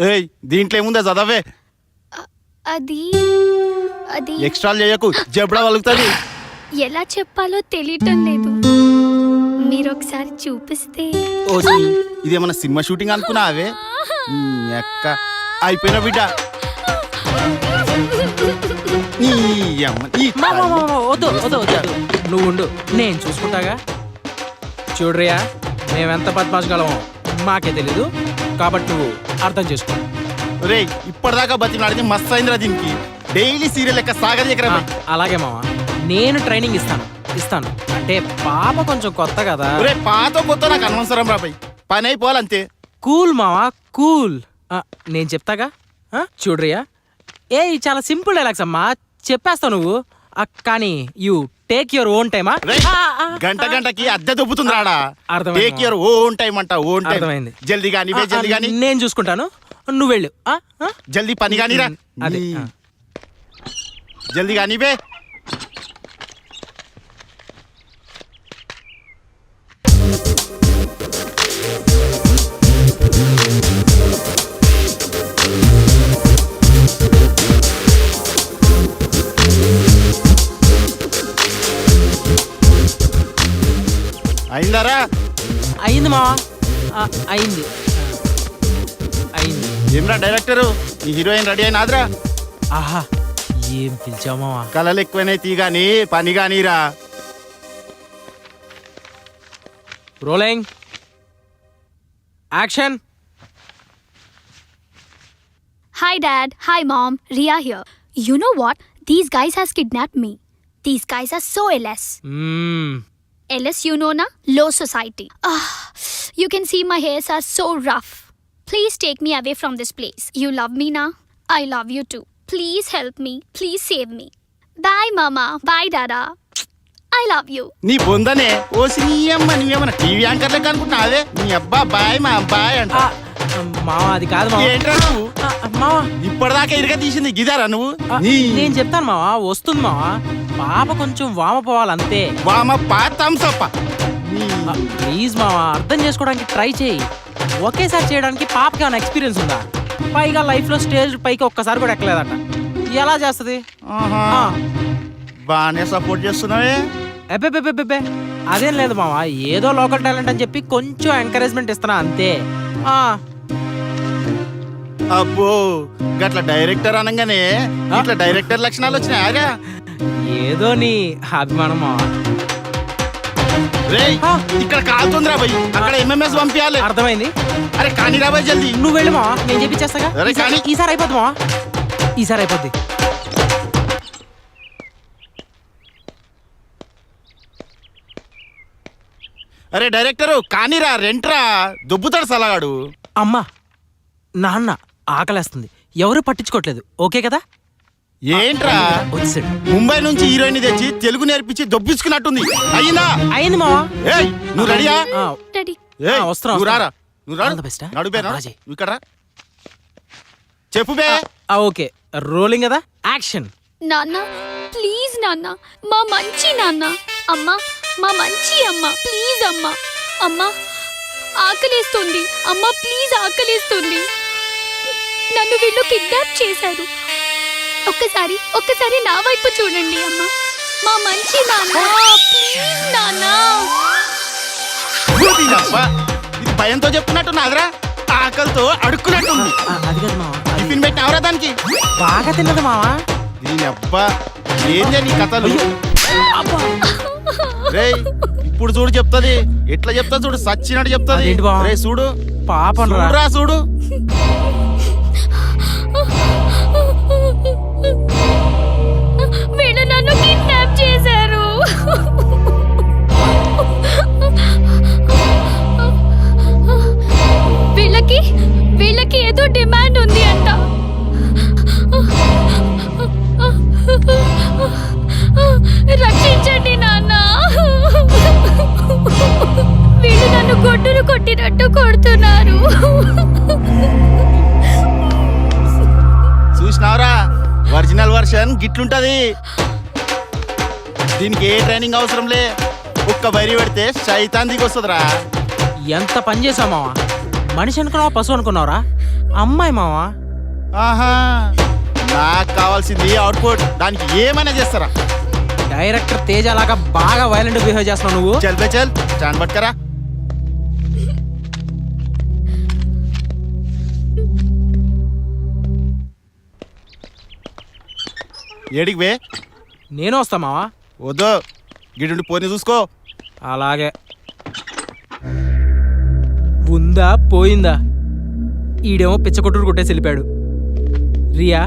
ఏయ్ దీంట్లో ఏముందో చదవే. అది అది. ఎక్స్ట్రాలు చేయకు జబ్బడ వలుగుతుంది ఎలా చెప్పాలో తెలియటం లేదు. మీరు ఒకసారి చూపిస్తే. ఓ ఇదేమన్నా సినిమా షూటింగ్ అనుకున్నావే? అక్క. అయిపోయిన బిడ్డ. నీ అమ్మ, నీ మా, మా, మా, మా, వద్దు వద్దు వద్దు. నువ్వు ఉండు నేను చూసుకుంటాగా? చూడరియా? మేమెంత బద్మాషగలమో మాకే తెలీదు. కాబట్టి నువ్వు అర్థం చేసుకో. రేయ్ ఇప్పటిదాకా బతిలాడితే మస్తు అయిందిరా దీనికి. డైలీ సీరియల్ లెక్క ఆ, అలాగే మావా. నేను ట్రైనింగ్ ఇస్తాను ఇస్తాను. అంటే పాప కొంచెం కొత్త కదా. రే పాత కొత్త నాకు అనవసరం రాబాయ్ పని అయిపోవాలంతే కూల్ మావా కూల్. నేను చెప్తాగా? చూడరియా? ఏ చాలా సింపుల్ డైలాగ్స్ అమ్మా. చెప్పేస్తావు నువ్వు. కానీ యూ టేక్ యువర్ ఓన్ టైమా? గంట గంటకి అద్దె దొబ్బుతుంది రాడా టేక్ యూర్ ఓన్ టైం అంట ఓన్ టైం అర్థమైంది. జల్దీ కానీ వే, జల్దీ కానీ నేను చూసుకుంటాను నువ్వు వెళ్ళు? జల్దీ పని కానీ రా. జల్దీ కానీ అయింది మావా అయింది అయింది ఏమ్రా డైరెక్టరు ఈ హీరోయిన్ రెడీ అయినాదిరా ఆహా ఏం పిలిచావు మావా కళలు ఎక్కువనే తీగాని పని కానీరా rolling action Hi dad, hi mom, Ria here. You know what? These guys has kidnapped me. These guys are so LS. Hmm. LS you know na? Low society. Ah, you can see my hairs are so rough. Please take me away from this place. You love me na? I love you too. Please help me. Please save me. Bye mama. Bye dada. I love you. నీ బొందనే ఓ సీఎమ్మ నువ్వేమన్నా TV anchor లెక్క అనుకుంటున్నావే నీ అబ్బా bye మా bye అంట మావా అది కాదు మావా ఏంట్రా నువ్వు ఆ, మావా ఇప్పటిదాకా ఇరుగా తీసింది గిదారా నువ్వు ఆ, నీ నేను చెప్తాను మావా వస్తుంది మావా పాప కొంచెం వామ పోవాలి అంతే వామ పాతంసప్ప నీ ఆ, ప్లీజ్ మావా అర్థం చేసుకోవడానికి ట్రై చేయి. ఒకేసారి చేయడానికి పాపకి ఏమైనా ఎక్స్పీరియన్స్ ఉందా? పైగా లైఫ్లో స్టేజ్ పైకి ఒక్కసారి కూడా ఎక్కలేదట. ఎలా చేస్తుంది. బాగానే సపోర్ట్ చేస్తున్నావే. అబ్బెబ్బెబ్బెబ్బే అదేం లేదు మావా ఏదో లోకల్ టాలెంట్ అని చెప్పి కొంచెం ఎంకరేజ్మెంట్ ఇస్తున్నా అంతే. అబ్బో గట్ల డైరెక్టర్ అనగానే ఇట్లా డైరెక్టర్ లక్షణాలు వచ్చినాయాగా ఏదో నీ అభిమానం మావా రేయ్ ఆ. ఇక్కడ కాలుతుందిరా భయ్ అక్కడ ఎంఎంఎస్ పంపించాలి అర్థమైంది? అరే కానీ రా భయ్ జల్దీ. నువ్వు వెళ్ళి మావా నేను చెప్పించేస్తాగా? అరే కానీ- ఈసారి అయిపోద్ది మావా? ఈసారి అయిపోద్ది. అరే డైరెక్టరు కానీరా రెంట్రా దొబ్బుతాడు సలగాడు. అమ్మా నాన్న ఆకలేస్తుంది. ఎవరు పట్టించుకోవట్లేదు. ఓకే కదా? ఏంట్రా? వచ్చాడు ముంబై నుంచి హీరోయిన్ తెచ్చి తెలుగు నేర్పించి దొబ్బించుకున్నట్టుంది. అయ్యిందా? అయింది మావా. ఏయ్ నువ్వు రెడీయా. ఏయ్ వస్తున్నా, నువ్వు. రారా? నువ్వు రాజీ. ఇక్కడ రా. చెప్పు బే. ఆ, ఓకే. రోలింగ్ కదా? యాక్షన్. నాన్న ప్లీజ్ నాన్న. మా మంచి నాన్న. అమ్మ మా మంచి అమ్మ. ప్లీజ్ అమ్మ. అమ్మ ఆకలేస్తుంది. అమ్మ ప్లీజ్ ఆకలేస్తుంది. నన్ను వీళ్ళు కిడ్నాప్ చేశారు. ఒక్కసారి ఒక్కసారి నా వైపు చూడండి అమ్మ. మా మంచి నాన్న ప్లీజ్ నాన్న. ఊదినవ్వా. ఇది భయంతో చెప్తున్నట్టు నాదిరా. ఆకలితో అడుక్కున్నట్టుంది ఆ, అది కదా మావా టిఫిన్ పెట్టినవరా దానికి? బాగా తిన్నది మావా. దీని అబ్బా ఏందే నీ కథలు? రేయ్ ఇప్పుడు చూడు చెప్తది. ఎట్లా చెప్తా చూడు? సచ్చినట్టు చెప్తది. అదేంటి బావ? రే చూడు. పాపం రా. చూడురా చూడు. ఏదో డిమాండ్ ఉంది అంట. రక్షించండి నాన్న. వీళ్ళు నన్ను గొడ్డును కొట్టినట్టు కొడుతున్నారు. చూసినావరా? ఒరిజినల్ వర్షన్ గిట్లుంటది. దీనికి ఏ ట్రైనింగ్ అవసరం లే. ఒక్క వరి పెడితే శైతాన్ దిగి వస్తుందిరా ఎంత పని చేసావు మావా? మనిషి అనుకున్నావా? పశువు అనుకున్నావురా? అమ్మాయి మావా? ఆహా నాకు కావాల్సింది అవుట్పుట్ దానికి ఏమైనా చేస్తారా? డైరెక్టర్ తేజ లాగా బాగా వైలెంట్ బిహేవ్ చేస్తున్నావు నువ్వు. చల్ బే చల్ స్టాండ్ పట్టుకరా. ఏడికి బే? నేను వస్తా మావా. వద్దు గిడుండి పోని చూసుకో. అలాగే. ఉందా పోయిందా? ఈడేమో పిచ్చకొట్టుడు కొట్టేసి వెళ్ళిపోయాడు. రియా